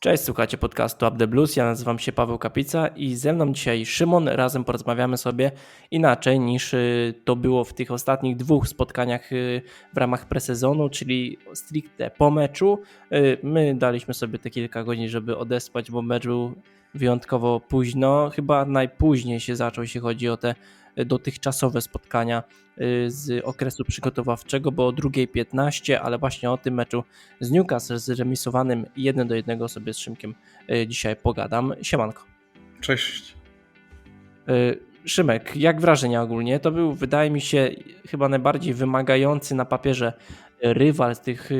Cześć, słuchacie podcastu Up The Blues. Ja nazywam się Paweł Kapica i ze mną dzisiaj Szymon. Razem porozmawiamy sobie inaczej niż y, to było w tych ostatnich dwóch spotkaniach y, w ramach presezonu, czyli stricte po meczu. Y, my daliśmy sobie te kilka godzin, żeby odespać, bo mecz był wyjątkowo późno. Chyba najpóźniej się zaczął, jeśli chodzi o te dotychczasowe spotkania y, z okresu przygotowawczego, bo o 2.15, ale właśnie o tym meczu z Newcastle zremisowanym 1 do 1 sobie z Szymkiem y, dzisiaj pogadam. Siemanko. Cześć. Y, Szymek, jak wrażenia ogólnie? To był, wydaje mi się, chyba najbardziej wymagający na papierze rywal z tych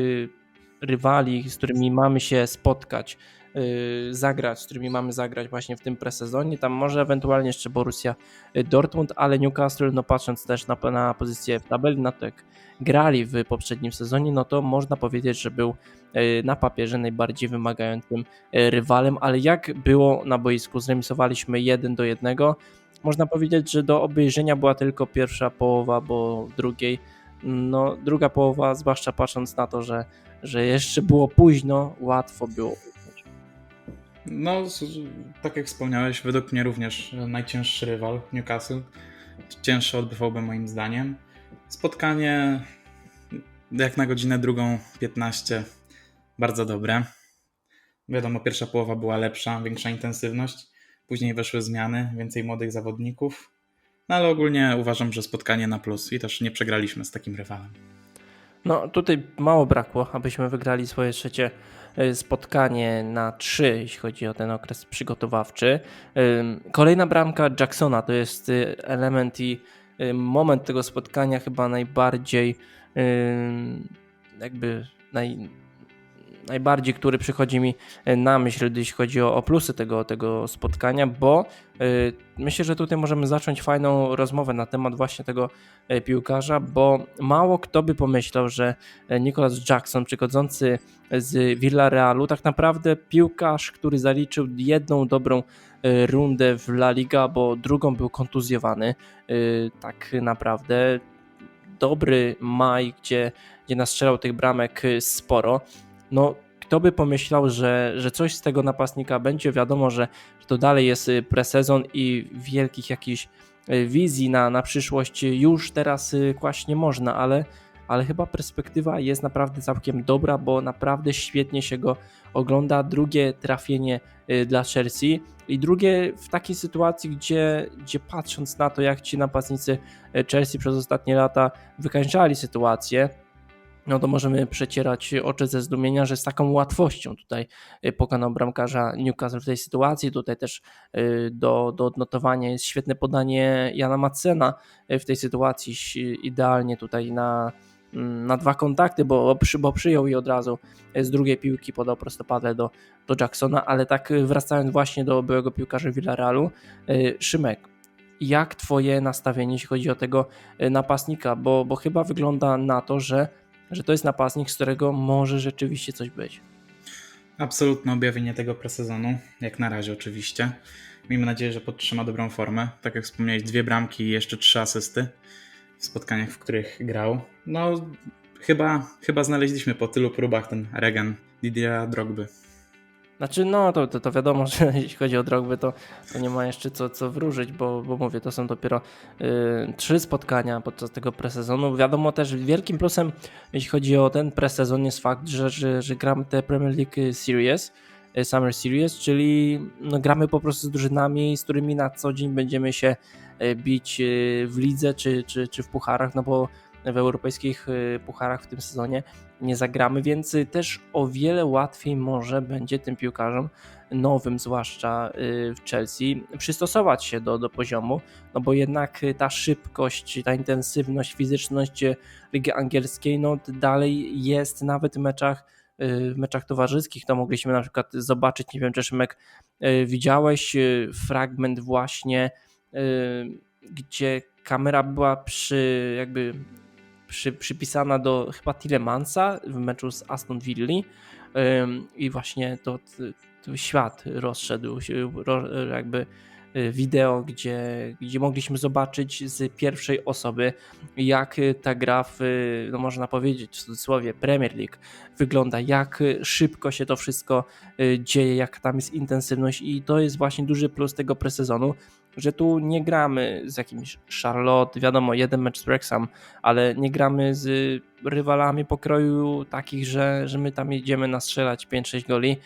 rywali, z którymi mamy się spotkać Y, zagrać, z którymi mamy zagrać właśnie w tym presezonie. Tam może ewentualnie jeszcze Borussia y, Dortmund, ale Newcastle, no patrząc też na, na pozycję w tabeli, na to jak grali w poprzednim sezonie, no to można powiedzieć, że był y, na papierze najbardziej wymagającym rywalem, ale jak było na boisku, zremisowaliśmy 1 do 1. Można powiedzieć, że do obejrzenia była tylko pierwsza połowa, bo drugiej, no druga połowa, zwłaszcza patrząc na to, że, że jeszcze było późno, łatwo było no, tak jak wspomniałeś, według mnie również najcięższy rywal Newcastle. Cięższy odbywałby moim zdaniem. Spotkanie jak na godzinę drugą 15 bardzo dobre. Wiadomo, pierwsza połowa była lepsza, większa intensywność. Później weszły zmiany, więcej młodych zawodników. No ale ogólnie uważam, że spotkanie na plus i też nie przegraliśmy z takim rywalem. No tutaj mało brakło, abyśmy wygrali swoje trzecie E, spotkanie na 3, jeśli chodzi o ten okres przygotowawczy. Kolejna bramka Jacksona to jest y, element i y, moment tego spotkania chyba najbardziej jakby naj, najbardziej, który przychodzi mi e, na myśl, jeśli chodzi o, o plusy tego, tego spotkania, bo y, myślę, że tutaj możemy zacząć fajną rozmowę na temat właśnie tego y, piłkarza, bo mało kto by pomyślał, że Nicholas Jackson przychodzący z Villarealu, tak naprawdę piłkarz, który zaliczył jedną dobrą rundę w La Liga, bo drugą był kontuzjowany, tak naprawdę. Dobry maj, gdzie, gdzie nastrzelał tych bramek sporo no kto by pomyślał, że, że coś z tego napastnika będzie. Wiadomo, że, że to dalej jest y, presezon i wielkich jakichś y, wizji na, na przyszłość już teraz y, kłaść nie można, ale, ale chyba perspektywa jest naprawdę całkiem dobra, bo naprawdę świetnie się go ogląda. Drugie trafienie dla Chelsea i drugie w takiej sytuacji, gdzie, gdzie patrząc na to, jak ci napastnicy Chelsea przez ostatnie lata wykańczali sytuację, no to możemy przecierać oczy ze zdumienia, że z taką łatwością tutaj y, pokonał bramkarza Newcastle w tej sytuacji. Tutaj też y, do, do odnotowania jest świetne podanie Jana Matsena y, w tej sytuacji, idealnie tutaj na, mm, na dwa kontakty, bo, bo przyjął i od razu z drugiej piłki podał prostopadle do, do Jacksona, ale tak wracając właśnie do byłego piłkarza Villarealu, Szymek, jak twoje nastawienie, jeśli chodzi o tego napastnika, bo, bo chyba wygląda na to, że że to jest napastnik, z którego może rzeczywiście coś być. Absolutne objawienie tego presezonu, jak na razie oczywiście. Miejmy nadzieję, że podtrzyma dobrą formę. Tak jak wspomniałeś, dwie bramki i jeszcze trzy asysty w spotkaniach, w których grał. No, chyba, chyba znaleźliśmy po tylu próbach ten regen Didier Drogby. Znaczy, no to, to, to wiadomo, że jeśli chodzi o drogby, to, to nie ma jeszcze co, co wróżyć, bo, bo mówię, to są dopiero y, trzy spotkania podczas tego presezonu. Wiadomo też, wielkim plusem, jeśli chodzi o ten presezon, jest fakt, że, że, że gramy te Premier League Series, y, Summer Series, czyli no, gramy po prostu z drużynami, z którymi na co dzień będziemy się y, bić y, w lidze czy, czy, czy w pucharach, no bo w europejskich pucharach w tym sezonie nie zagramy, więc też o wiele łatwiej może będzie tym piłkarzom nowym, zwłaszcza y, w Chelsea, przystosować się do, do poziomu, no bo jednak ta szybkość, ta intensywność, fizyczność Ligi Angielskiej, no dalej jest nawet w meczach y, w meczach towarzyskich, to mogliśmy na przykład zobaczyć, nie wiem czy Szymek y, widziałeś fragment właśnie, gdzie kamera była przy jakby przy, przypisana do chyba Tilemansa w meczu z Aston Villa. I właśnie to, to świat rozszedł jakby y, wideo, gdzie, gdzie mogliśmy zobaczyć z pierwszej osoby, jak ta gra w, no można powiedzieć w cudzysłowie, Premier League wygląda, jak szybko się to wszystko y, dzieje, jak tam jest intensywność. I to jest właśnie duży plus tego presezonu, że tu nie gramy z jakimś Charlotte, wiadomo, jeden mecz z Wrexham, ale nie gramy z rywalami pokroju takich, że, że my tam jedziemy nastrzelać 5-6 goli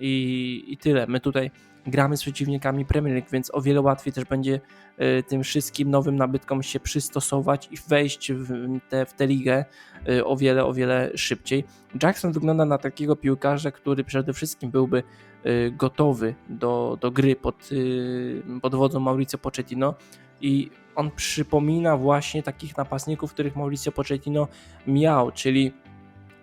i, i tyle. My tutaj gramy z przeciwnikami Premier League, więc o wiele łatwiej też będzie y, tym wszystkim nowym nabytkom się przystosować i wejść w tę tę ligę y, o wiele, o wiele szybciej. Jackson wygląda na takiego piłkarza, który przede wszystkim byłby gotowy do, do gry pod, y, pod wodzą Mauricio Pochettino. I on przypomina właśnie takich napastników, których Mauricio Pochettino miał, czyli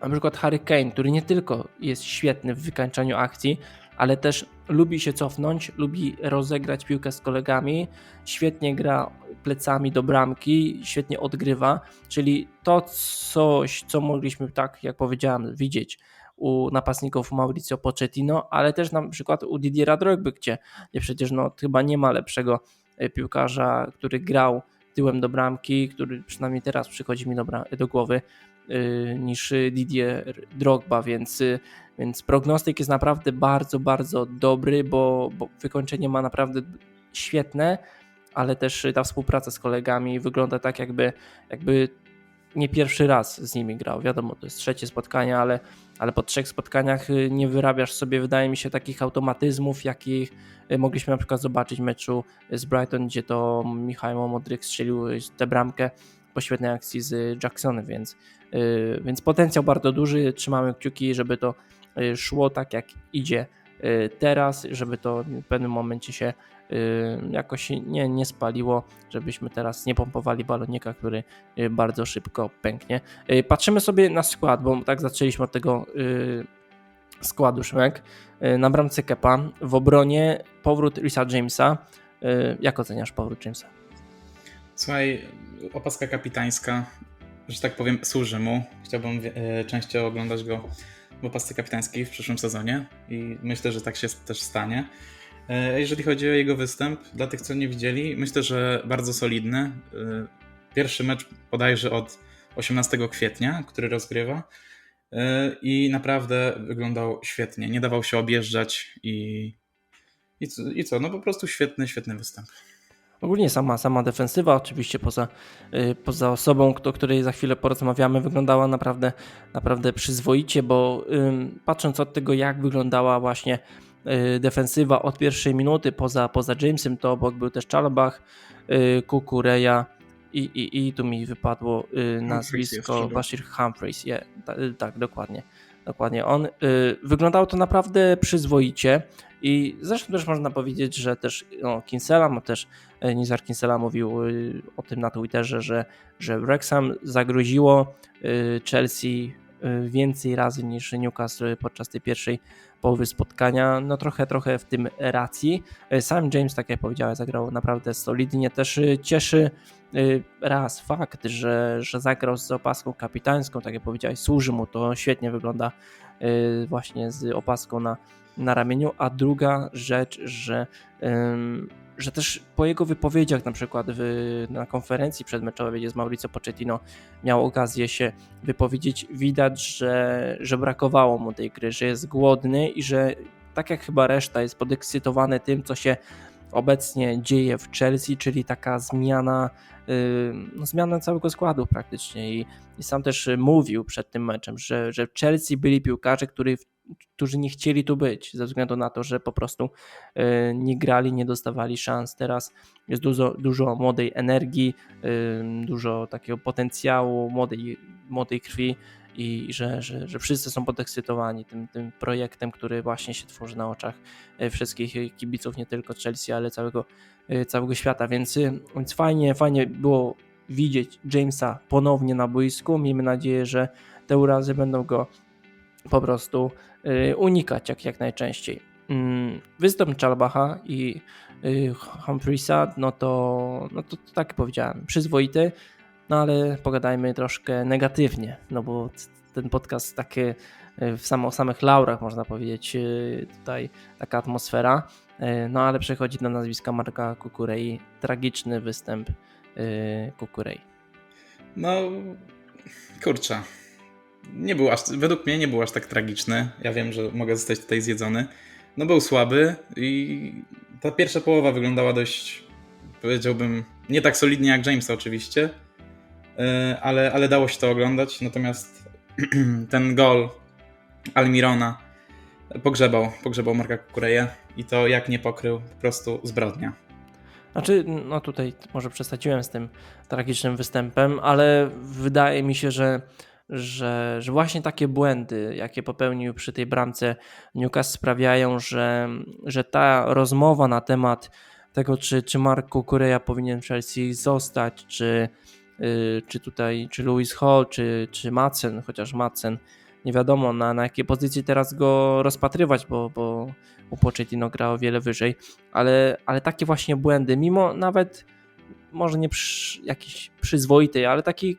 na przykład Harry Kane, który nie tylko jest świetny w wykańczaniu akcji, ale też lubi się cofnąć, lubi rozegrać piłkę z kolegami, świetnie gra plecami do bramki, świetnie odgrywa, czyli to coś, co mogliśmy tak, jak powiedziałem, widzieć u napastników Mauricio Pochettino, ale też na przykład u Didiera Drogby, gdzie, gdzie przecież no, chyba nie ma lepszego e, piłkarza, który grał tyłem do bramki, który przynajmniej teraz przychodzi mi do, do głowy, y, niż Didier Drogba, więc, y, więc prognostyk jest naprawdę bardzo, bardzo dobry, bo, bo wykończenie ma naprawdę świetne, ale też ta współpraca z kolegami wygląda tak, jakby, jakby nie pierwszy raz z nimi grał. Wiadomo, to jest trzecie spotkanie, ale, ale po trzech spotkaniach y, nie wyrabiasz sobie, wydaje mi się, takich automatyzmów, jakich y, mogliśmy na przykład zobaczyć w meczu z Brighton, gdzie to Michał Modryk strzelił y, tę bramkę po świetnej akcji z Jacksonem, więc, więc potencjał bardzo duży. Trzymamy kciuki, żeby to szło tak, jak idzie teraz, żeby to w pewnym momencie się jakoś nie, nie spaliło, żebyśmy teraz nie pompowali balonika, który y, bardzo szybko pęknie. Y, Patrzymy sobie na skład, bo tak zaczęliśmy od tego y, składu Szmek. Y, Na bramce Kepa, w obronie powrót Risa Jamesa. Y, Jak oceniasz powrót Jamesa? Słuchaj, opaska kapitańska, że tak powiem, służy mu. Chciałbym częściej oglądać go w opasce kapitańskiej w przyszłym sezonie i myślę, że tak się też stanie. E, Jeżeli chodzi o jego występ, dla tych, co nie widzieli, myślę, że bardzo solidny. E, Pierwszy mecz bodajże od 18 kwietnia, który rozgrywa e, i naprawdę wyglądał świetnie. Nie dawał się objeżdżać i, i, co, i co? No po prostu świetny, świetny występ. Ogólnie sama, sama defensywa, oczywiście poza, y, poza osobą, o której za chwilę porozmawiamy, wyglądała naprawdę, naprawdę przyzwoicie, bo patrząc od tego, jak wyglądała właśnie defensywa od pierwszej minuty, poza, poza Jamesem, to obok był też Czalbach, y, Kukureja i, i, i tu mi wypadło y, nazwisko jeszcze Bashir Humphreys. Je, ta, y, tak, dokładnie. Dokładnie on. Wyglądało to naprawdę przyzwoicie i zresztą też można powiedzieć, że też no, Kinsella, no też e, Nizar Kinsella mówił o tym na Twitterze, że, że Wrexham zagroziło Chelsea więcej razy niż Newcastle podczas tej pierwszej połowy spotkania. No trochę, trochę w tym racji. E, Sam James, tak jak powiedziałem, zagrał naprawdę solidnie. Też y, cieszy y, raz fakt, że, że zagrał z opaską kapitańską, tak jak powiedziałeś, służy mu to, świetnie wygląda y, właśnie z opaską na, na ramieniu, a druga rzecz, że, że też po jego wypowiedziach na przykład w, na konferencji przedmeczowej, z Mauricio Pochettino miał okazję się wypowiedzieć, widać, że, że brakowało mu tej gry, że jest głodny i że tak jak chyba reszta jest podekscytowany tym, co się obecnie dzieje w Chelsea, czyli taka zmiana, y, no, zmiana całego składu praktycznie. I, i sam też mówił przed tym meczem, że, że w Chelsea byli piłkarze, którzy którzy nie chcieli tu być, ze względu na to, że po prostu e, nie grali, nie dostawali szans. Teraz jest dużo, dużo młodej energii, e, dużo takiego potencjału, młodej, młodej krwi i że, że, że wszyscy są podekscytowani tym, tym projektem, który właśnie się tworzy na oczach e, wszystkich kibiców, nie tylko Chelsea, ale całego, całego świata. Więc, więc fajnie, fajnie było widzieć Jamesa ponownie na boisku. Miejmy nadzieję, że te urazy będą go po prostu y, unikać jak, jak najczęściej. Mm, Występ Czalbacha i y, Humphreys'a, no to, no to tak powiedziałem, przyzwoity, no ale pogadajmy troszkę negatywnie, no bo ten podcast taki y, w samo, samych laurach, można powiedzieć, tutaj taka atmosfera. No ale przechodzi do nazwiska Marka Kukurei. Tragiczny występ Kukurei. No, kurczę. Nie był aż, według mnie nie był aż tak tragiczny. Ja wiem, że mogę zostać tutaj zjedzony. No był słaby i ta pierwsza połowa wyglądała dość, powiedziałbym, nie tak solidnie jak Jamesa oczywiście, yy, ale, ale dało się to oglądać. Natomiast ten gol Almirona pogrzebał, pogrzebał Marka Kukureję i to jak nie pokrył, po prostu zbrodnia. Znaczy, no tutaj może przesadziłem z tym tragicznym występem, ale wydaje mi się, że, że, że właśnie takie błędy, jakie popełnił przy tej bramce Newcastle sprawiają, że, że ta rozmowa na temat tego, czy, czy Mark Kukureya powinien w Chelsea zostać, czy, yy, czy tutaj, czy Louis Hall, czy, czy Madsen, chociaż Madsen, nie wiadomo na, na jakiej pozycji teraz go rozpatrywać, bo, bo u Pochettino gra o wiele wyżej, ale, ale takie właśnie błędy, mimo nawet może nie przy, jakiejś przyzwoitej, ale takiej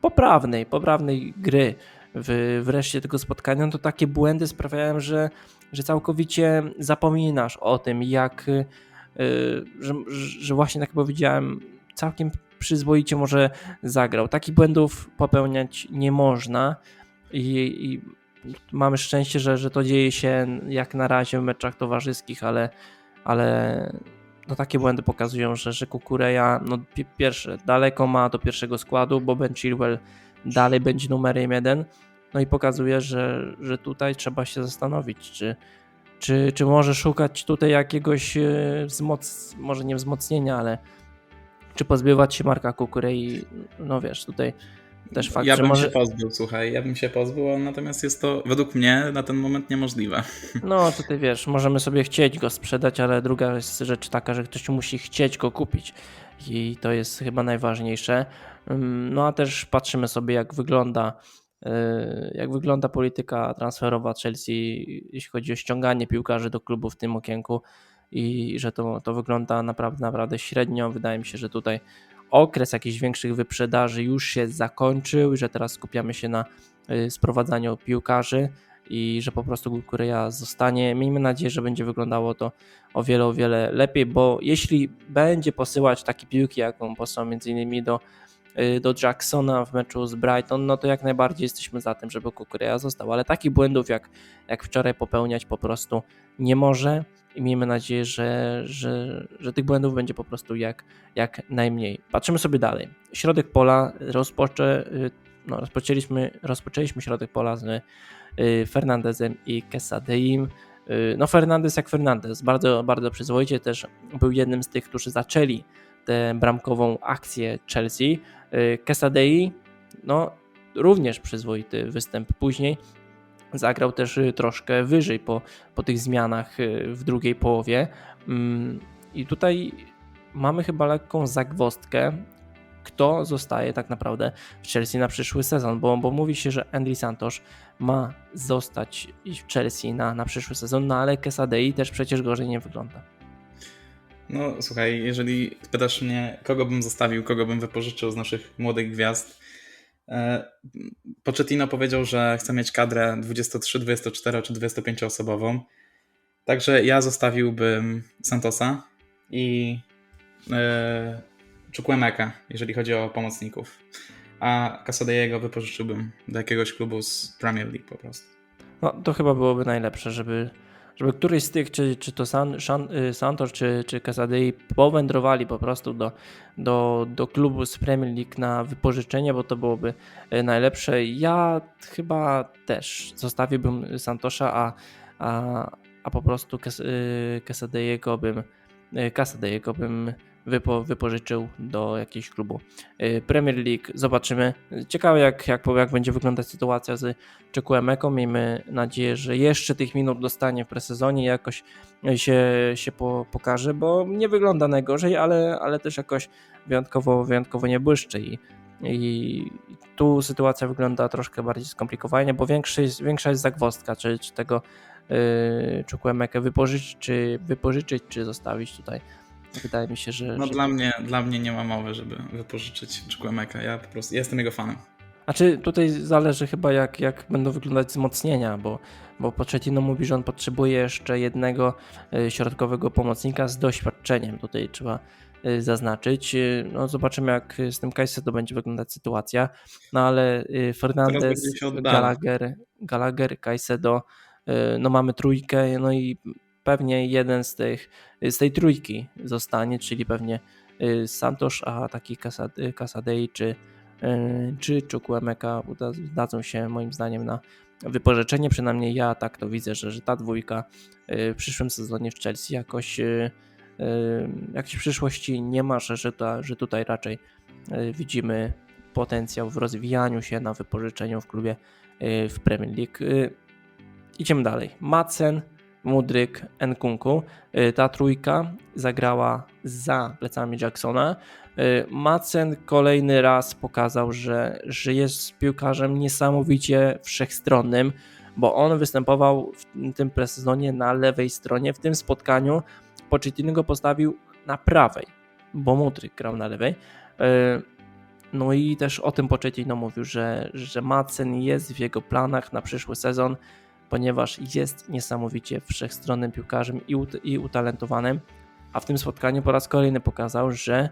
poprawnej, poprawnej gry w, w reszcie tego spotkania, no to takie błędy sprawiają, że, że całkowicie zapominasz o tym, jak, yy, że, że właśnie tak jak powiedziałem, całkiem przyzwoicie może zagrał. Takich błędów popełniać nie można i, i mamy szczęście, że, że to dzieje się jak na razie w meczach towarzyskich, ale, ale no takie błędy pokazują, że, że Kukureja no pierwsze, daleko ma do pierwszego składu, bo Ben Chilwell dalej będzie numerem jeden, no i pokazuje, że, że tutaj trzeba się zastanowić, czy, czy, czy może szukać tutaj jakiegoś wzmoc, może nie wzmocnienia, ale czy pozbywać się Marka Kukurei, no wiesz, tutaj też fakt, ja bym może... się pozbył, słuchaj, ja bym się pozbył, natomiast jest to według mnie na ten moment niemożliwe. No tutaj wiesz, możemy sobie chcieć go sprzedać, ale druga jest rzecz taka, że ktoś musi chcieć go kupić i to jest chyba najważniejsze. No a też patrzymy sobie jak wygląda jak wygląda polityka transferowa Chelsea, jeśli chodzi o ściąganie piłkarzy do klubu w tym okienku i że to, to wygląda naprawdę, naprawdę średnio. Wydaje mi się, że tutaj okres jakichś większych wyprzedaży już się zakończył, że teraz skupiamy się na sprowadzaniu piłkarzy i że po prostu Kureja zostanie. Miejmy nadzieję, że będzie wyglądało to o wiele, o wiele lepiej, bo jeśli będzie posyłać takie piłki, jaką posłał między innymi do, do Jacksona w meczu z Brighton, no to jak najbardziej jesteśmy za tym, żeby Kukureja został, ale takich błędów jak, jak wczoraj popełniać po prostu nie może i miejmy nadzieję, że, że, że tych błędów będzie po prostu jak, jak najmniej. Patrzymy sobie dalej. Środek pola rozpoczę, no, rozpoczęliśmy, rozpoczęliśmy środek pola z Fernandezem i Quesadeim. No Fernandez jak Fernandez, bardzo, bardzo przyzwoicie też był jednym z tych, którzy zaczęli tę bramkową akcję Chelsea. Quesadei, no również przyzwoity występ później, zagrał też troszkę wyżej po, po tych zmianach w drugiej połowie. I tutaj mamy chyba lekką zagwostkę, kto zostaje tak naprawdę w Chelsea na przyszły sezon, bo, bo mówi się, że Andy Santos ma zostać w Chelsea na, na przyszły sezon, no ale Quesadei też przecież gorzej nie wygląda. No słuchaj, jeżeli pytasz mnie, kogo bym zostawił, kogo bym wypożyczył z naszych młodych gwiazd, Pochettino powiedział, że chce mieć kadrę 23, 24 czy 25 osobową. Także ja zostawiłbym Santosa i yy, Chukwuemeka, jeżeli chodzi o pomocników. A Casadejego wypożyczyłbym do jakiegoś klubu z Premier League po prostu. No to chyba byłoby najlepsze, żeby, żeby któryś z tych, czy, czy to San, San, Santos, czy, czy Casadei powędrowali po prostu do, do, do klubu z Premier League na wypożyczenie, bo to byłoby najlepsze. Ja chyba też zostawiłbym Santosza, a, a, a po prostu Casadeiego bym, Casadeiego bym wypo, wypożyczył do jakiegoś klubu Premier League. Zobaczymy. Ciekawe jak, jak, jak będzie wyglądać sytuacja z Czekuemeką. Miejmy nadzieję, że jeszcze tych minut dostanie w presezonie jakoś się, się po, pokaże, bo nie wygląda najgorzej, ale, ale też jakoś wyjątkowo, wyjątkowo nie błyszczy i, i tu sytuacja wygląda troszkę bardziej skomplikowanie, bo większa jest, większa jest zagwostka, czy, czy tego yy, Czekuemekę wypożyczyć, czy wypożyczyć, czy zostawić tutaj Wydaje mi się, że. No że... Dla, mnie, dla mnie nie ma mowy, żeby wypożyczyć Chukwemeka. Ja po prostu ja jestem jego fanem. Znaczy tutaj zależy chyba jak, jak będą wyglądać wzmocnienia, bo, bo Pochettino mówi, że on potrzebuje jeszcze jednego y, środkowego pomocnika z doświadczeniem. Tutaj trzeba y, zaznaczyć. Y, No zobaczymy jak z tym Kajsedo będzie wyglądać sytuacja. No ale Fernandez. Gallagher, Gallagher, Kajsedo, no mamy trójkę, no i pewnie jeden z tych, z tej trójki zostanie, czyli pewnie y, Santosz, a taki Casad- Casadei czy, y, czy Chukwuemeka uda- dadzą się moim zdaniem na wypożyczenie, przynajmniej ja tak to widzę, że, że ta dwójka y, w przyszłym sezonie w Chelsea jakoś y, y, jakiejś przyszłości nie ma, że, ta, że tutaj raczej y, widzimy potencjał w rozwijaniu się na wypożyczeniu w klubie y, w Premier League. Y, Idziemy dalej. Macen, Mudryk, Nkunku. Y, Ta trójka zagrała za plecami Jacksona. Y, Macen kolejny raz pokazał, że, że jest piłkarzem niesamowicie wszechstronnym, bo on występował w tym presezonie na lewej stronie. W tym spotkaniu Pochettino go postawił na prawej, bo Mudryk grał na lewej. Y, No i też o tym Pochettino mówił, że, że Macen jest w jego planach na przyszły sezon ponieważ jest niesamowicie wszechstronnym piłkarzem i, ut- i utalentowanym, a w tym spotkaniu po raz kolejny pokazał, że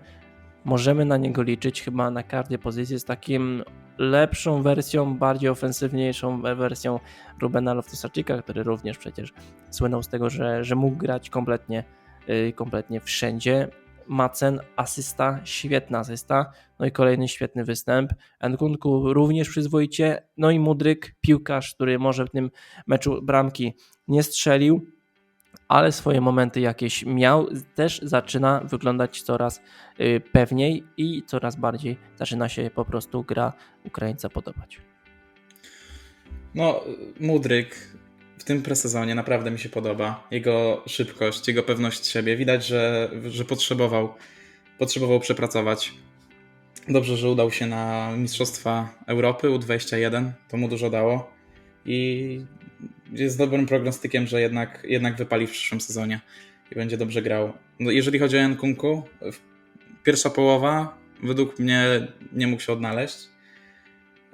możemy na niego liczyć chyba na każdej pozycji z takim lepszą wersją, bardziej ofensywniejszą we- wersją Rubena Loftus-Cheeka, który również przecież słynął z tego, że, że mógł grać kompletnie, yy, kompletnie wszędzie. Macen, asysta, świetna asysta, no i kolejny świetny występ. Nkunku również przyzwoicie, no i Mudryk, piłkarz, który może w tym meczu bramki nie strzelił, ale swoje momenty jakieś miał, też zaczyna wyglądać coraz y, pewniej i coraz bardziej zaczyna się po prostu gra Ukraińca podobać. No, Mudryk w tym presezonie naprawdę mi się podoba. Jego szybkość, jego pewność siebie. Widać, że, że potrzebował, potrzebował przepracować. Dobrze, że udał się na Mistrzostwa Europy U21. To mu dużo dało. I jest dobrym prognostykiem, że jednak, jednak wypali w przyszłym sezonie i będzie dobrze grał. No, jeżeli chodzi o Nkunku, pierwsza połowa według mnie nie mógł się odnaleźć.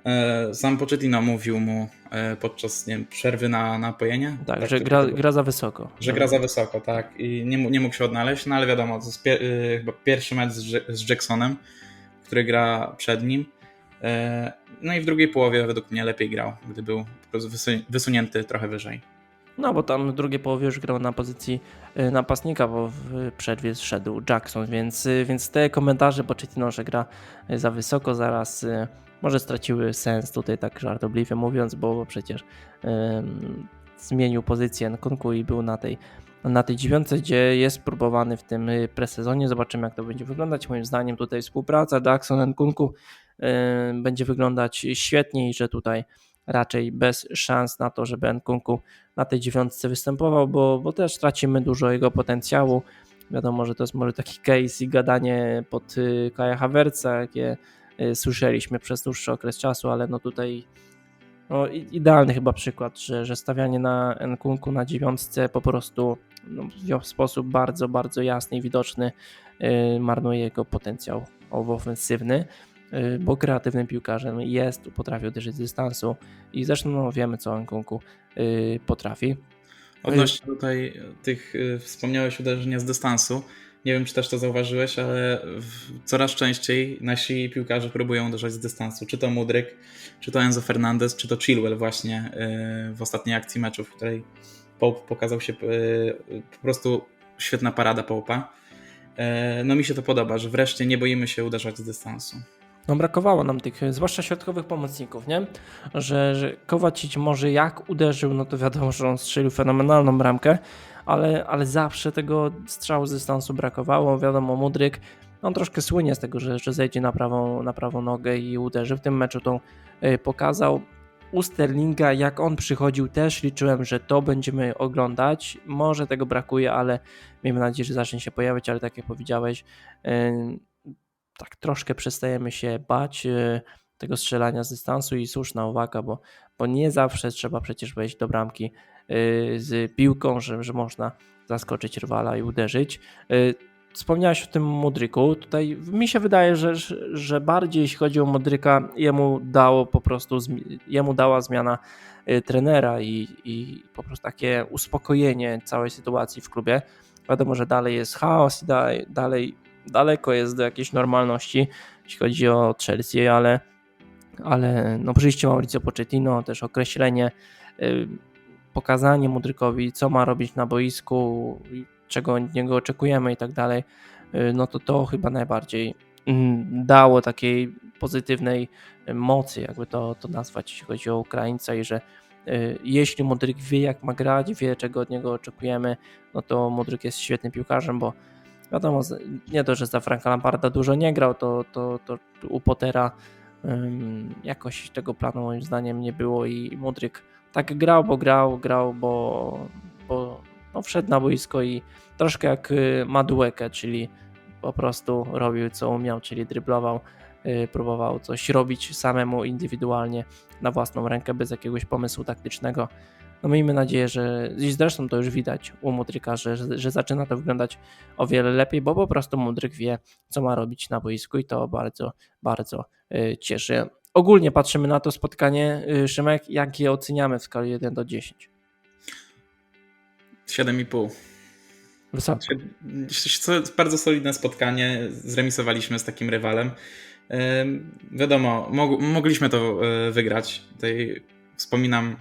E, Sam Pochettino mówił mu e, podczas nie wiem, przerwy na napojenie. Tak, że to gra, było? gra za wysoko. że gra za wysoko, tak. I nie, nie mógł się odnaleźć, no ale wiadomo, to jest pie- y, chyba pierwszy mecz z, Jack- z Jacksonem, który gra przed nim. E, No i w drugiej połowie według mnie lepiej grał, gdy był po prostu wysu- wysunięty trochę wyżej. No bo tam w drugiej połowie już grał na pozycji y, napastnika, bo w przerwie zszedł Jackson, więc, y, więc te komentarze Pochettino, że gra y, za wysoko zaraz może straciły sens tutaj tak żartobliwie mówiąc, bo, przecież zmienił pozycję Nkunku i był na tej na tej dziewiątce, gdzie jest próbowany w tym presezonie. Zobaczymy, jak to będzie wyglądać. Moim zdaniem tutaj współpraca Jackson Nkunku y, będzie wyglądać świetnie i że tutaj raczej bez szans na to, żeby Nkunku na tej dziewiątce występował, bo, bo też tracimy dużo jego potencjału. Wiadomo, że to jest może taki case i gadanie pod y, Kaja Havertza, jakie y, słyszeliśmy przez dłuższy okres czasu, ale no tutaj no, idealny chyba przykład, że, że stawianie na Nkunku na dziewiątce po prostu no, w sposób bardzo, bardzo jasny i widoczny y, marnuje jego potencjał ofensywny, bo kreatywnym piłkarzem jest, potrafi uderzyć z dystansu i zresztą no, wiemy, co Nkunku y, potrafi. Odnośnie tutaj tych, y, wspomniałeś uderzenia z dystansu. Nie wiem, czy też to zauważyłeś, ale coraz częściej nasi piłkarze próbują uderzać z dystansu. Czy to Mudryk, czy to Enzo Fernandez, czy to Chilwell właśnie y, w ostatniej akcji meczu, w której Pope pokazał się y, po prostu świetna parada Pope'a. Y, No mi się to podoba, że wreszcie nie boimy się uderzać z dystansu. No brakowało nam tych, zwłaszcza środkowych pomocników, nie? Że, że Kowacic może jak uderzył, no to wiadomo, że on strzelił fenomenalną bramkę, ale, ale zawsze tego strzału z dystansu brakowało. Wiadomo, Mudryk, on troszkę słynie z tego, że, że zejdzie na prawą, na prawą nogę i uderzy. W tym meczu to y, pokazał. U Sterlinga, jak on przychodził, też liczyłem, że to będziemy oglądać. Może tego brakuje, ale miejmy nadzieję, że zacznie się pojawiać, ale tak jak powiedziałeś, y, tak troszkę przestajemy się bać e, tego strzelania z dystansu i słuszna uwaga, bo, bo nie zawsze trzeba przecież wejść do bramki e, z piłką, że, że można zaskoczyć rywala i uderzyć. E, wspomniałeś o tym Mudryku. Tutaj mi się wydaje, że, że, bardziej jeśli chodzi o Mudryka, jemu dało po prostu, jemu dała zmiana trenera i, i po prostu takie uspokojenie całej sytuacji w klubie. Wiadomo, że dalej jest chaos i dalej, dalej daleko jest do jakiejś normalności, jeśli chodzi o Chelsea, ale, ale no przyjście Mauricio Pochettino, też określenie, y, pokazanie Mudrykowi, co ma robić na boisku, czego od niego oczekujemy i tak dalej, y, no to to chyba najbardziej mm, dało takiej pozytywnej mocy, jakby to, to nazwać, jeśli chodzi o Ukraińca i że y, jeśli Mudryk wie jak ma grać, wie czego od niego oczekujemy, no to Mudryk jest świetnym piłkarzem, bo wiadomo, nie to, że za Franka Lamparda dużo nie grał, to, to, to u Pottera ym, jakoś tego planu moim zdaniem nie było i Mudryk tak grał, bo grał, grał, bo, bo no, wszedł na boisko i troszkę jak y, Madueke, czyli po prostu robił co umiał, czyli dryblował, y, próbował coś robić samemu indywidualnie na własną rękę, bez jakiegoś pomysłu taktycznego. No miejmy nadzieję, że zresztą to już widać u Mudryka, że, że zaczyna to wyglądać o wiele lepiej, bo po prostu Mudryk wie, co ma robić na boisku i to bardzo, bardzo y, cieszy. Ogólnie patrzymy na to spotkanie, y, Szymek, jak je oceniamy w skali 1 do 10? 7,5. Wysoko. So- Bardzo solidne spotkanie. Zremisowaliśmy z takim rywalem. Wiadomo, mog- mogliśmy to y, wygrać. Tutaj wspominam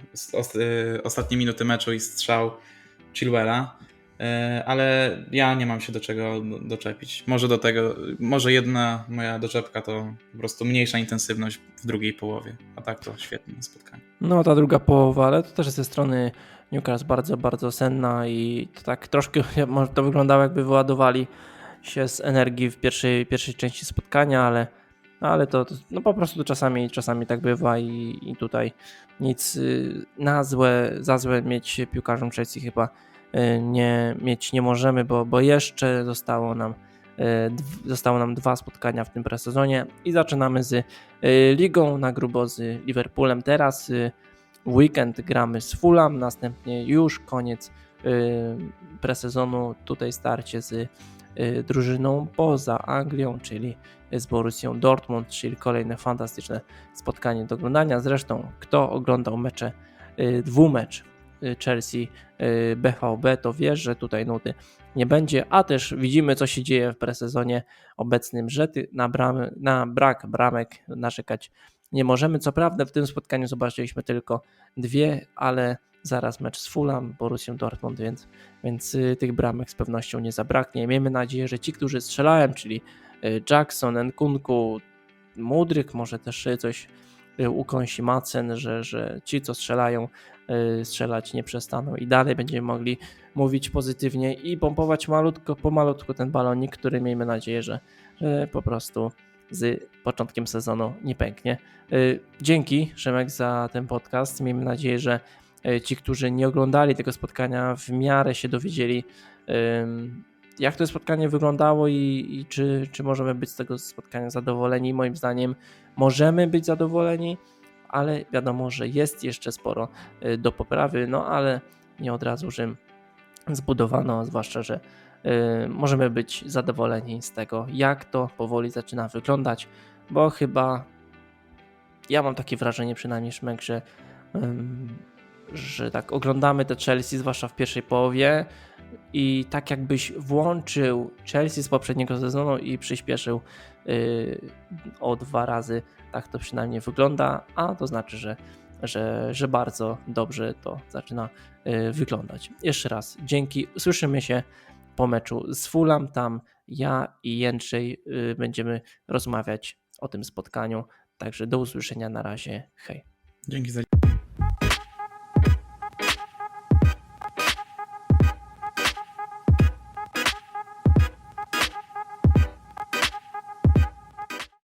y, ostatnie minuty meczu i strzał Chilwella, y, ale ja nie mam się do czego do- doczepić. Może do tego, może jedna moja doczepka to po prostu mniejsza intensywność w drugiej połowie, a tak to świetne spotkanie. No ta druga połowa, ale to też ze strony Newcastle bardzo, bardzo senna i to tak troszkę to wyglądało jakby wyładowali się z energii w pierwszej, pierwszej części spotkania, ale, ale to, to no po prostu czasami, czasami tak bywa i, i tutaj nic y, na złe, za złe mieć piłkarzom Chelsea chyba y, nie mieć nie możemy, bo, bo jeszcze zostało nam y, zostało nam dwa spotkania w tym presezonie i zaczynamy z ligą na grubo z Liverpoolem. Teraz weekend gramy z Fulham, następnie już koniec presezonu, tutaj starcie z drużyną poza Anglią, czyli z Borussią Dortmund, czyli kolejne fantastyczne spotkanie do oglądania. Zresztą kto oglądał mecze, y, dwumecz y, Chelsea y, BVB, to wie, że tutaj nuty nie będzie, a też widzimy co się dzieje w presezonie obecnym, że na, bramy, na brak bramek narzekać nie możemy. Co prawda w tym spotkaniu zobaczyliśmy tylko dwie, ale zaraz mecz z Fulham, Borussią Dortmund, więc, więc y, tych bramek z pewnością nie zabraknie. Miejmy nadzieję, że ci, którzy strzelają, czyli y, Jackson, Nkunku, Mudryk, może też y, coś ukąsi Macen, że, że ci, co strzelają, strzelać nie przestaną i dalej będziemy mogli mówić pozytywnie i pompować malutko po malutku ten balonik, który miejmy nadzieję, że po prostu z początkiem sezonu nie pęknie. Y, Dzięki Szymek za ten podcast. Miejmy nadzieję, że y, ci, którzy nie oglądali tego spotkania, w miarę się dowiedzieli, jak to spotkanie wyglądało i, i czy, czy możemy być z tego spotkania zadowoleni. Moim zdaniem możemy być zadowoleni, ale wiadomo, że jest jeszcze sporo y, do poprawy, no ale nie od razu Rzym zbudowano, zwłaszcza, że możemy być zadowoleni z tego, jak to powoli zaczyna wyglądać, bo chyba ja mam takie wrażenie, przynajmniej Szmek, że, że tak oglądamy te Chelsea, zwłaszcza w pierwszej połowie i tak jakbyś włączył Chelsea z poprzedniego sezonu i przyspieszył y, o dwa razy, tak to przynajmniej wygląda, a to znaczy, że, że, że bardzo dobrze to zaczyna y, wyglądać. Jeszcze raz dzięki, słyszymy się po meczu z Fulham, tam ja i Jędrzej y, będziemy rozmawiać o tym spotkaniu. Także do usłyszenia na razie. Hej. Dzięki za